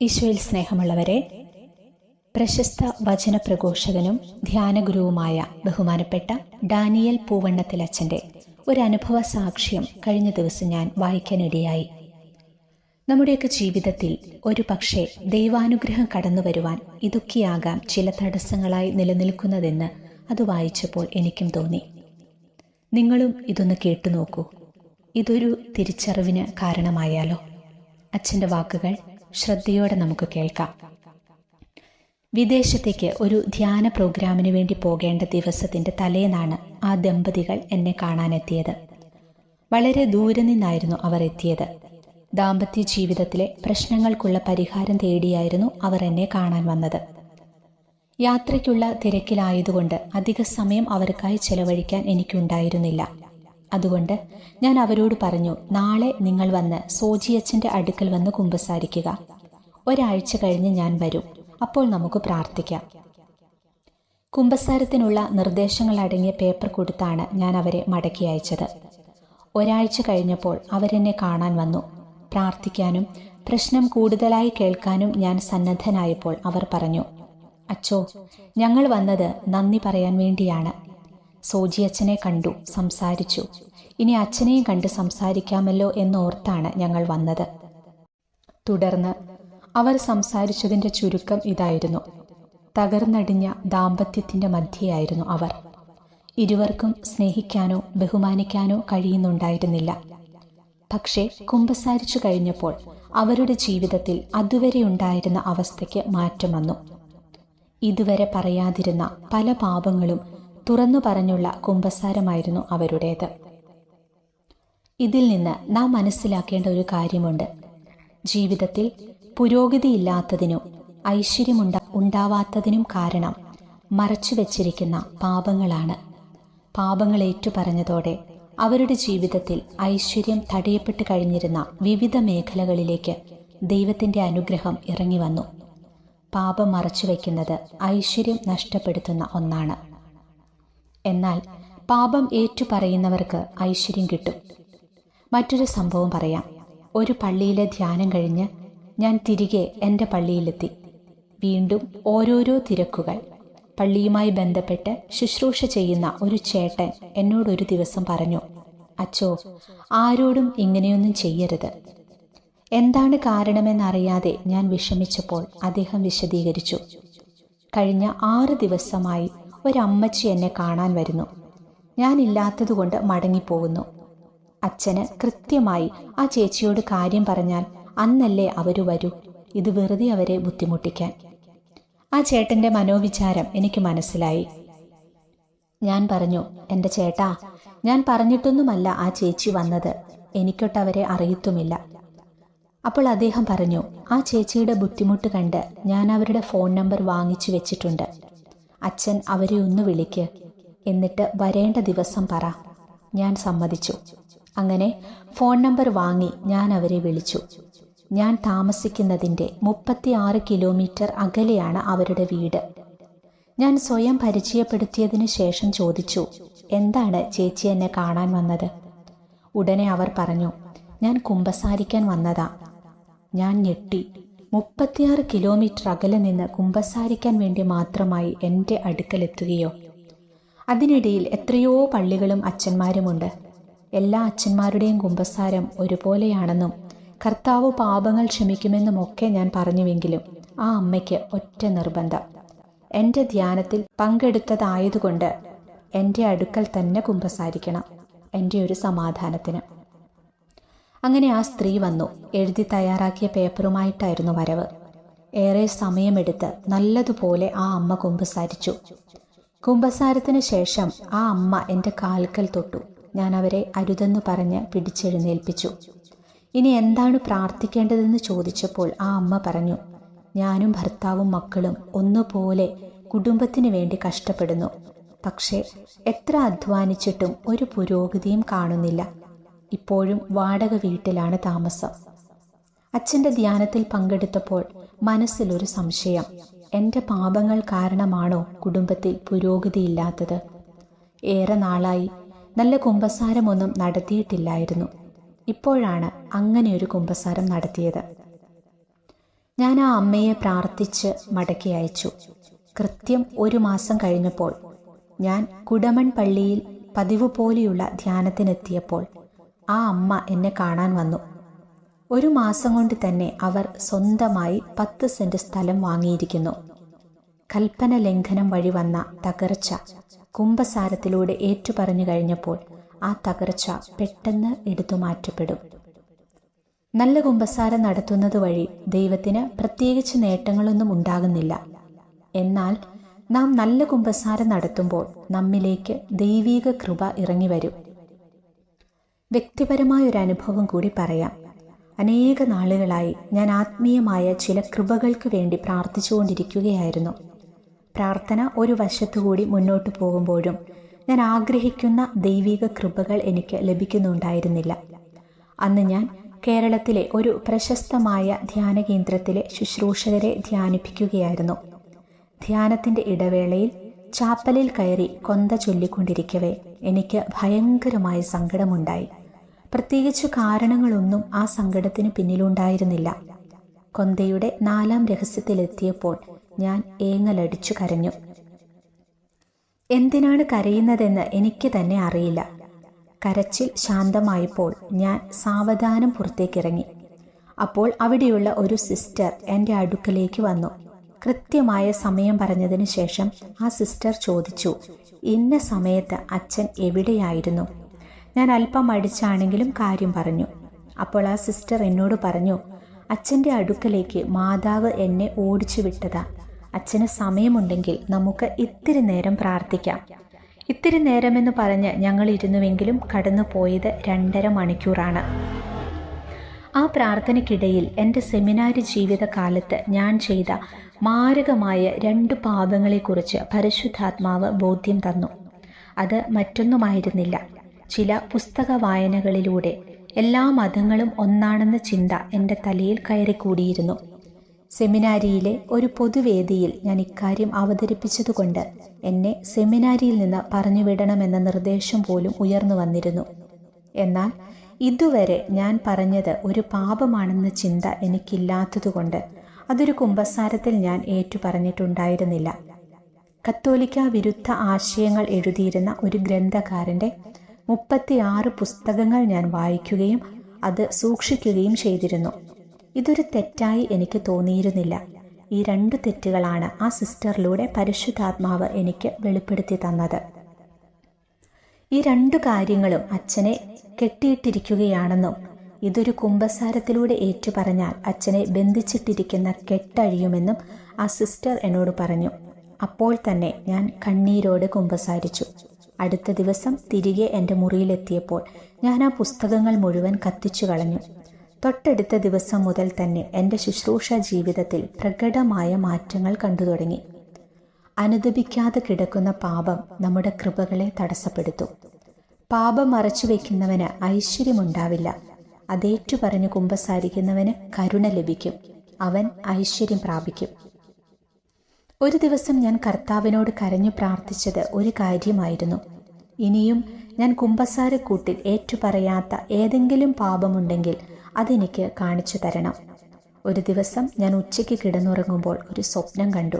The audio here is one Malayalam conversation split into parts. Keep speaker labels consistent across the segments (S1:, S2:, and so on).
S1: ഈശോയിൽ സ്നേഹമുള്ളവരെ പ്രശസ്ത വചനപ്രഘോഷകനും ധ്യാനഗുരുവുമായ ബഹുമാനപ്പെട്ട ഡാനിയൽ പൂവണ്ണത്തിലച്ഛന്റെ ഒരു അനുഭവ സാക്ഷ്യം കഴിഞ്ഞ ദിവസം ഞാൻ വായിക്കാനിടയായി നമ്മുടെയൊക്കെ ജീവിതത്തിൽ ഒരു പക്ഷേ ദൈവാനുഗ്രഹം കടന്നു വരുവാൻ ഇതൊക്കെയാകാം ചില തടസ്സങ്ങളായി നിലനിൽക്കുന്നതെന്ന് അത് വായിച്ചപ്പോൾ എനിക്കും തോന്നി. നിങ്ങളും ഇതൊന്ന് കേട്ടു നോക്കൂ. ഇതൊരു തിരിച്ചറിവിന് കാരണമായാലോ? അച്ഛന്റെ വാക്കുകൾ ശ്രദ്ധയോടെ നമുക്ക് കേൾക്കാം. വിദേശത്തേക്ക് ഒരു ധ്യാന പ്രോഗ്രാമിന് വേണ്ടി പോകേണ്ട ദിവസത്തിന്റെ തലേന്നാണ് ആ ദമ്പതികൾ എന്നെ കാണാനെത്തിയത്. വളരെ ദൂരെ നിന്നായിരുന്നു അവർ എത്തിയത്. ദാമ്പത്യ ജീവിതത്തിലെ പ്രശ്നങ്ങൾക്കുള്ള പരിഹാരം തേടിയായിരുന്നു അവർ എന്നെ കാണാൻ വന്നത്. യാത്രയ്ക്കുള്ള തിരക്കിലായതുകൊണ്ട് അധിക സമയം അവർക്കായി ചെലവഴിക്കാൻ എനിക്കുണ്ടായിരുന്നില്ല. അതുകൊണ്ട് ഞാൻ അവരോട് പറഞ്ഞു നാളെ നിങ്ങൾ വന്ന് സോജിയച്ചന്റെ അടുക്കൽ വന്ന് കുമ്പസാരിക്കുക. ഒരാഴ്ച കഴിഞ്ഞ് ഞാൻ വരും. അപ്പോൾ നമുക്ക് പ്രാർത്ഥിക്കാം. കുമ്പസാരത്തിനുള്ള നിർദ്ദേശങ്ങൾ അടങ്ങിയ പേപ്പർ കൊടുത്താണ് ഞാൻ അവരെ മടക്കി അയച്ചത്. ഒരാഴ്ച കഴിഞ്ഞപ്പോൾ അവരെന്നെ കാണാൻ വന്നു. പ്രാർത്ഥിക്കാനും പ്രശ്നം കൂടുതലായി കേൾക്കാനും ഞാൻ സന്നദ്ധനായപ്പോൾ അവർ പറഞ്ഞു അച്ചോ ഞങ്ങൾ വന്നത് നന്ദി പറയാൻ വേണ്ടിയാണ്. സോജി അച്ഛനെ കണ്ടു സംസാരിച്ചു. ഇനി അച്ഛനെയും കണ്ട് സംസാരിക്കാമല്ലോ എന്നോർത്താണ് ഞങ്ങൾ വന്നത്. തുടർന്ന് അവർ സംസാരിച്ചതിന്റെ ചുരുക്കം ഇതായിരുന്നു. തകർന്നടിഞ്ഞ ദാമ്പത്യത്തിന്റെ മധ്യയായിരുന്നു അവർ. ഇരുവർക്കും സ്നേഹിക്കാനോ ബഹുമാനിക്കാനോ കഴിയുന്നുണ്ടായിരുന്നില്ല. പക്ഷേ കുമ്പസാരിച്ചു കഴിഞ്ഞപ്പോൾ അവരുടെ ജീവിതത്തിൽ അതുവരെ ഉണ്ടായിരുന്ന അവസ്ഥയ്ക്ക് മാറ്റം വന്നു. ഇതുവരെ പറയാതിരുന്ന പല പാപങ്ങളും തുറന്നു പറഞ്ഞുള്ള കുമ്പസാരമായിരുന്നു അവരുടേത്. ഇതിൽ നിന്ന് നാം മനസ്സിലാക്കേണ്ട ഒരു കാര്യമുണ്ട്. ജീവിതത്തിൽ പുരോഗതിയില്ലാത്തതിനും ഐശ്വര്യമുണ്ട ഉണ്ടാവാത്തതിനും കാരണം മറച്ചു വച്ചിരിക്കുന്ന പാപങ്ങളാണ്. പാപങ്ങൾ ഏറ്റുപറഞ്ഞതോടെ അവരുടെ ജീവിതത്തിൽ ഐശ്വര്യം തടയപ്പെട്ട് കഴിഞ്ഞിരുന്ന വിവിധ മേഖലകളിലേക്ക് ദൈവത്തിന്റെ അനുഗ്രഹം ഇറങ്ങി വന്നു പാപം മറച്ചു വയ്ക്കുന്നത് ഐശ്വര്യം നഷ്ടപ്പെടുത്തുന്ന ഒന്നാണ്. എന്നാൽ പാപം ഏറ്റുപറയുന്നവർക്ക് ഐശ്വര്യം കിട്ടും. മറ്റൊരു സംഭവം പറയാം. ഒരു പള്ളിയിലെ ധ്യാനം കഴിഞ്ഞ് ഞാൻ തിരികെ എന്റെ പള്ളിയിലെത്തി. വീണ്ടും ഓരോരോ തിരക്കുകൾ. പള്ളിയുമായി ബന്ധപ്പെട്ട് ശുശ്രൂഷ ചെയ്യുന്ന ഒരു ചേട്ടൻ എന്നോടൊരു ദിവസം പറഞ്ഞു അച്ചോ ആരോടും ഇങ്ങനെയൊന്നും ചെയ്യരുത്. എന്താണ് കാരണമെന്നറിയാതെ ഞാൻ വിഷമിച്ചപ്പോൾ അദ്ദേഹം വിശദീകരിച്ചു. കഴിഞ്ഞ ആറ് ദിവസമായി ഒരമ്മച്ചി എന്നെ കാണാൻ വരുന്നു. ഞാനില്ലാത്തതുകൊണ്ട് മടങ്ങിപ്പോകുന്നു. അച്ഛന് കൃത്യമായി ആ ചേച്ചിയോട് കാര്യം പറഞ്ഞാൽ അന്നല്ലേ അവർ വരൂ. ഇത് വെറുതെ അവരെ ബുദ്ധിമുട്ടിക്കാൻ. ആ ചേട്ടന്റെ മനോവിചാരം എനിക്ക് മനസ്സിലായി. ഞാൻ പറഞ്ഞു എന്റെ ചേട്ടാ ഞാൻ പറഞ്ഞിട്ടൊന്നുമല്ല ആ ചേച്ചി വന്നത്. എനിക്കൊട്ടവരെ അറിയത്തുമില്ല. അപ്പോൾ അദ്ദേഹം പറഞ്ഞു ആ ചേച്ചിയുടെ ബുദ്ധിമുട്ട് കണ്ട് ഞാൻ അവരുടെ ഫോൺ നമ്പർ വാങ്ങിച്ചു വെച്ചിട്ടുണ്ട്. അച്ഛൻ അവരെ ഒന്ന് വിളിക്ക്. എന്നിട്ട് വരേണ്ട ദിവസം പറ. ഞാൻ സമ്മതിച്ചു. അങ്ങനെ ഫോൺ നമ്പർ വാങ്ങി ഞാൻ അവരെ വിളിച്ചു. ഞാൻ താമസിക്കുന്നതിന്റെ മുപ്പത്തിയാറ് കിലോമീറ്റർ അകലെയാണ് അവരുടെ വീട്. ഞാൻ സ്വയം പരിചയപ്പെടുത്തിയതിനു ശേഷം ചോദിച്ചു എന്താണ് ചേച്ചി എന്നെ കാണാൻ വന്നത്? ഉടനെ അവർ പറഞ്ഞു ഞാൻ കുമ്പസാരിക്കാൻ വന്നതാ. ഞാൻ ഞെട്ടി മുപ്പത്തിയാറ് കിലോമീറ്റർ അകലെ നിന്ന് കുമ്പസാരിക്കാൻ വേണ്ടി മാത്രമായി എന്റെ അടുക്കലെത്തുകയോ. അതിനിടയിൽ എത്രയോ പള്ളികളും അച്ഛന്മാരുമുണ്ട്. എല്ലാ അച്ഛന്മാരുടെയും കുമ്പസാരം ഒരുപോലെയാണെന്നും കർത്താവ് പാപങ്ങൾ ക്ഷമിക്കുമെന്നുമൊക്കെ ഞാൻ പറഞ്ഞുവെങ്കിലും ആ അമ്മയ്ക്ക് ഒറ്റ നിർബന്ധം. എന്റെ ധ്യാനത്തിൽ പങ്കെടുത്തതായതുകൊണ്ട് എന്റെ അടുക്കൽ തന്നെ കുമ്പസാരിക്കണം. എന്റെ ഒരു സമാധാനത്തിന്. അങ്ങനെ ആ സ്ത്രീ വന്നു. എഴുതി തയ്യാറാക്കിയ പേപ്പറുമായിട്ടായിരുന്നു വരവ്. ഏറെ സമയമെടുത്ത് നല്ലതുപോലെ ആ അമ്മ കുമ്പസാരിച്ചു. കുമ്പസാരത്തിന് ശേഷം ആ അമ്മ എന്റെ കാൽക്കൽ തൊട്ടു. ഞാൻ അവരെ അരുതെന്ന് പറഞ്ഞ് പിടിച്ചെഴുന്നേൽപ്പിച്ചു. ഇനി എന്താണ് പ്രാർത്ഥിക്കേണ്ടതെന്ന് ചോദിച്ചപ്പോൾ ആ അമ്മ പറഞ്ഞു ഞാനും ഭർത്താവും മക്കളും ഒന്നുപോലെ കുടുംബത്തിന് വേണ്ടി കഷ്ടപ്പെടുന്നു. പക്ഷേ എത്ര അധ്വാനിച്ചിട്ടും ഒരു പുരോഗതിയും കാണുന്നില്ല. ഇപ്പോഴും വാടക വീട്ടിലാണ് താമസം. അച്ഛന്റെ ധ്യാനത്തിൽ പങ്കെടുത്തപ്പോൾ മനസ്സിലൊരു സംശയം. എന്റെ പാപങ്ങൾ കാരണമാണോ കുടുംബത്തിൽ പുരോഗതിയില്ലാത്തത്? ഏറെ നാളായി നല്ല കുമ്പസാരമൊന്നും നടത്തിയിട്ടില്ലായിരുന്നു. ഇപ്പോഴാണ് അങ്ങനെയൊരു കുമ്പസാരം നടത്തിയത്. ഞാൻ ആ അമ്മയെ പ്രാർത്ഥിച്ച് മടക്കി അയച്ചു. കൃത്യം ഒരു മാസം കഴിഞ്ഞപ്പോൾ ഞാൻ കുടമൺ പള്ളിയിൽ പതിവ് പോലെയുള്ള ധ്യാനത്തിനെത്തിയപ്പോൾ ആ അമ്മ എന്നെ കാണാൻ വന്നു. ഒരു മാസം കൊണ്ട് തന്നെ അവർ സ്വന്തമായി പത്ത് സെന്റ് സ്ഥലം വാങ്ങിയിരിക്കുന്നു. കൽപ്പന ലംഘനം വഴി വന്ന തകർച്ച കുംഭസാരത്തിലൂടെ ഏറ്റുപറഞ്ഞു കഴിഞ്ഞപ്പോൾ ആ തകർച്ച പെട്ടെന്ന് എടുത്തു മാറ്റപ്പെടും നല്ല കുംഭസാരം നടത്തുന്നത് വഴി ദൈവത്തിന് പ്രത്യേകിച്ച് നേട്ടങ്ങളൊന്നും ഉണ്ടാകുന്നില്ല. എന്നാൽ നാം നല്ല കുംഭസാരം നടത്തുമ്പോൾ നമ്മിലേക്ക് ദൈവീക കൃപ ഇറങ്ങി വരും. വ്യക്തിപരമായ ഒരു അനുഭവം കൂടി പറയാം. അനേക നാളുകളായി ഞാൻ ആത്മീയമായ ചില കൃപകൾക്ക് വേണ്ടി പ്രാർത്ഥിച്ചുകൊണ്ടിരിക്കുകയായിരുന്നു. പ്രാർത്ഥന ഒരു വശത്തുകൂടി മുന്നോട്ട് പോകുമ്പോഴും ഞാൻ ആഗ്രഹിക്കുന്ന ദൈവിക കൃപകൾ എനിക്ക് ലഭിക്കുന്നുണ്ടായിരുന്നില്ല. അന്ന് ഞാൻ കേരളത്തിലെ ഒരു പ്രശസ്തമായ ധ്യാന കേന്ദ്രത്തിലെ ശുശ്രൂഷകരെ ധ്യാനിപ്പിക്കുകയായിരുന്നു. ധ്യാനത്തിന്റെ ഇടവേളയിൽ ചാപ്പലിൽ കയറി കൊന്ത ചൊല്ലിക്കൊണ്ടിരിക്കവേ എനിക്ക് ഭയങ്കരമായ സങ്കടമുണ്ടായി. പ്രത്യേകിച്ച് കാരണങ്ങളൊന്നും ആ സങ്കടത്തിന് പിന്നിലുണ്ടായിരുന്നില്ല. കൊന്തയുടെ നാലാം രഹസ്യത്തിലെത്തിയപ്പോൾ ഞാൻ ഏങ്ങലടിച്ചു കരഞ്ഞു. എന്തിനാണ് കരയുന്നതെന്ന് എനിക്ക് തന്നെ അറിയില്ല. കരച്ചിൽ ശാന്തമായപ്പോൾ ഞാൻ സാവധാനം പുറത്തേക്കിറങ്ങി. അപ്പോൾ അവിടെയുള്ള ഒരു സിസ്റ്റർ എന്റെ അടുക്കലേക്ക് വന്നു. കൃത്യമായ സമയം പറഞ്ഞതിന് ശേഷം ആ സിസ്റ്റർ ചോദിച്ചു ഇന്ന സമയത്ത് അച്ഛൻ എവിടെയായിരുന്നു? ഞാൻ അല്പം അടിച്ചാണെങ്കിലും കാര്യം പറഞ്ഞു. അപ്പോൾ ആ സിസ്റ്റർ എന്നോട് പറഞ്ഞു അച്ഛന്റെ അടുക്കലേക്ക് മാതാവ് എന്നെ ഓടിച്ചു വിട്ടതാ. അച്ഛന് സമയമുണ്ടെങ്കിൽ നമുക്ക് ഇത്തിരി നേരം പ്രാർത്ഥിക്കാം. ഇത്തിരി നേരമെന്ന് പറഞ്ഞ് ഞങ്ങൾ ഇരുന്നുവെങ്കിലും കടന്നു പോയത് രണ്ടര മണിക്കൂറാണ്. ആ പ്രാർത്ഥനയ്ക്കിടയിൽ എന്റെ സെമിനാരി ജീവിതകാലത്ത് ഞാൻ ചെയ്ത മാരകമായ രണ്ട് പാപങ്ങളെക്കുറിച്ച് പരിശുദ്ധാത്മാവ് ബോധ്യം തന്നു. അത് മറ്റൊന്നുമായിരുന്നില്ല. ചില പുസ്തക വായനകളിലൂടെ എല്ലാ മതങ്ങളും ഒന്നാണെന്ന ചിന്ത എന്റെ തലയിൽ കയറിക്കൂടിയിരുന്നു. സെമിനാരിയിലെ ഒരു പൊതുവേദിയിൽ ഞാൻ ഇക്കാര്യം അവതരിപ്പിച്ചതുകൊണ്ട് എന്നെ സെമിനാരിയിൽ നിന്ന് പറഞ്ഞുവിടണമെന്ന നിർദ്ദേശം പോലും ഉയർന്നു വന്നിരുന്നു. എന്നാൽ ഇതുവരെ ഞാൻ പറഞ്ഞത് ഒരു പാപമാണെന്ന ചിന്ത എനിക്കില്ലാത്തതുകൊണ്ട് അതൊരു കുമ്പസാരത്തിൽ ഞാൻ ഏറ്റു പറഞ്ഞിട്ടുണ്ടായിരുന്നില്ല കത്തോലിക്ക വിരുദ്ധ ആശയങ്ങൾ എഴുതിയിരുന്ന ഒരു ഗ്രന്ഥകാരന്റെ മുപ്പത്തിയാറ് പുസ്തകങ്ങൾ ഞാൻ വായിക്കുകയും അത് സൂക്ഷിക്കുകയും ചെയ്തിരുന്നു. ഇതൊരു തെറ്റായി എനിക്ക് തോന്നിയിരുന്നില്ല. ഈ രണ്ട് തെറ്റുകളാണ് ആ സിസ്റ്ററിലൂടെ പരിശുദ്ധാത്മാവ് എനിക്ക് വെളിപ്പെടുത്തി തന്നത്. ഈ രണ്ടു കാര്യങ്ങളും അച്ഛനെ കെട്ടിയിട്ടിരിക്കുകയാണെന്നും ഇതൊരു കുംഭസാരത്തിലൂടെ ഏറ്റുപറഞ്ഞാൽ അച്ഛനെ ബന്ധിച്ചിട്ടിരിക്കുന്ന കെട്ടഴിയുമെന്നും ആ സിസ്റ്റർ എന്നോട് പറഞ്ഞു. അപ്പോൾ തന്നെ ഞാൻ കണ്ണീരോട് കുംഭസാരിച്ചു. അടുത്ത ദിവസം തിരികെ എന്റെ മുറിയിലെത്തിയപ്പോൾ ഞാൻ ആ പുസ്തകങ്ങൾ മുഴുവൻ കത്തിച്ചു കളഞ്ഞു. തൊട്ടടുത്ത ദിവസം മുതൽ തന്നെ എന്റെ ശുശ്രൂഷ ജീവിതത്തിൽ പ്രകടമായ മാറ്റങ്ങൾ കണ്ടു തുടങ്ങി. അനുദപിക്കാതെ കിടക്കുന്ന പാപം നമ്മുടെ കൃപകളെ തടസ്സപ്പെടുത്തും. പാപം മറച്ചു വയ്ക്കുന്നവന് ഐശ്വര്യമുണ്ടാവില്ല. അതേറ്റു പറഞ്ഞു കുമ്പസാരിക്കുന്നവന് കരുണ ലഭിക്കും. അവൻ ഐശ്വര്യം പ്രാപിക്കും. ഒരു ദിവസം ഞാൻ കർത്താവിനോട് കരഞ്ഞു പ്രാർത്ഥിച്ചത് ഒരു കാര്യമായിരുന്നു. ഇനിയും ഞാൻ കുമ്പസാരക്കൂട്ടിൽ ഏറ്റുപറയാത്ത ഏതെങ്കിലും പാപമുണ്ടെങ്കിൽ അതെനിക്ക് കാണിച്ചു തരണം. ഒരു ദിവസം ഞാൻ ഉച്ചയ്ക്ക് കിടന്നുറങ്ങുമ്പോൾ ഒരു സ്വപ്നം കണ്ടു.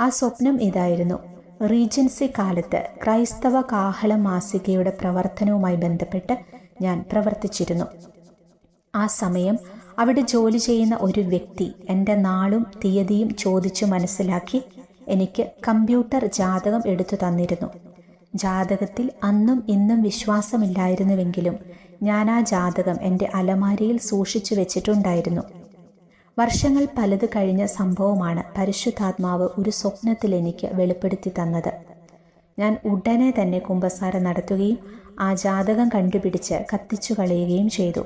S1: ആ സ്വപ്നം ഇതായിരുന്നു. റീജൻസി കാലത്ത് ക്രൈസ്തവ കാഹള മാസികയുടെ പ്രവർത്തനവുമായി ബന്ധപ്പെട്ട് ഞാൻ പ്രവർത്തിച്ചിരുന്നു. ആ സമയം അവിടെ ജോലി ചെയ്യുന്ന ഒരു വ്യക്തി എന്റെ നാളും തീയതിയും ചോദിച്ചു മനസ്സിലാക്കി എനിക്ക് കമ്പ്യൂട്ടർ ജാതകം എടുത്തു തന്നിരുന്നു. ജാതകത്തിൽ അന്നും ഇന്നും വിശ്വാസമില്ലായിരുന്നുവെങ്കിലും ഞാൻ ആ ജാതകം എന്റെ അലമാരിയിൽ സൂക്ഷിച്ചു വെച്ചിട്ടുണ്ടായിരുന്നു. വർഷങ്ങൾ പലത് കഴിഞ്ഞ സംഭവമാണ് പരിശുദ്ധാത്മാവ് ഒരു സ്വപ്നത്തിൽ എനിക്ക് വെളിപ്പെടുത്തി തന്നത്. ഞാൻ ഉടനെ തന്നെ കുംഭസാരം നടത്തുകയും ആ ജാതകം കണ്ടുപിടിച്ച് കത്തിച്ചു കളയുകയും ചെയ്തു.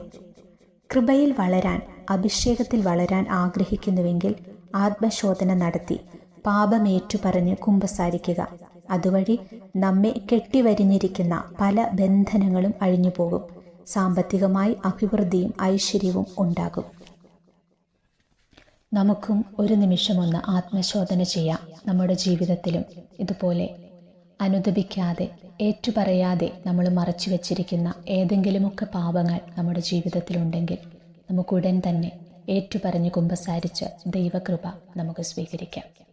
S1: കൃപയിൽ വളരാൻ അഭിഷേകത്തിൽ വളരാൻ ആഗ്രഹിക്കുന്നുവെങ്കിൽ ആത്മശോധന നടത്തി പാപമേറ്റു പറഞ്ഞ് കുമ്പസാരിക്കുക. അതുവഴി നമ്മെ കെട്ടിവരിഞ്ഞിരിക്കുന്ന പല ബന്ധനങ്ങളും അഴിഞ്ഞു പോകും സാമ്പത്തികമായി അഭിവൃദ്ധിയും ഐശ്വര്യവും ഉണ്ടാകും. നമുക്കും ഒരു നിമിഷമൊന്ന് ആത്മശോധന ചെയ്യാം നമ്മുടെ ജീവിതത്തിലും. ഇതുപോലെ അനുദപിക്കാതെ ഏറ്റുപറയാതെ നമ്മൾ മറച്ചു വച്ചിരിക്കുന്ന ഏതെങ്കിലുമൊക്കെ പാപങ്ങൾ നമ്മുടെ ജീവിതത്തിലുണ്ടെങ്കിൽ നമുക്കുടൻ തന്നെ ഏറ്റുപറഞ്ഞ് കുമ്പസാരിച്ച് ദൈവകൃപ നമുക്ക് സ്വീകരിക്കാം.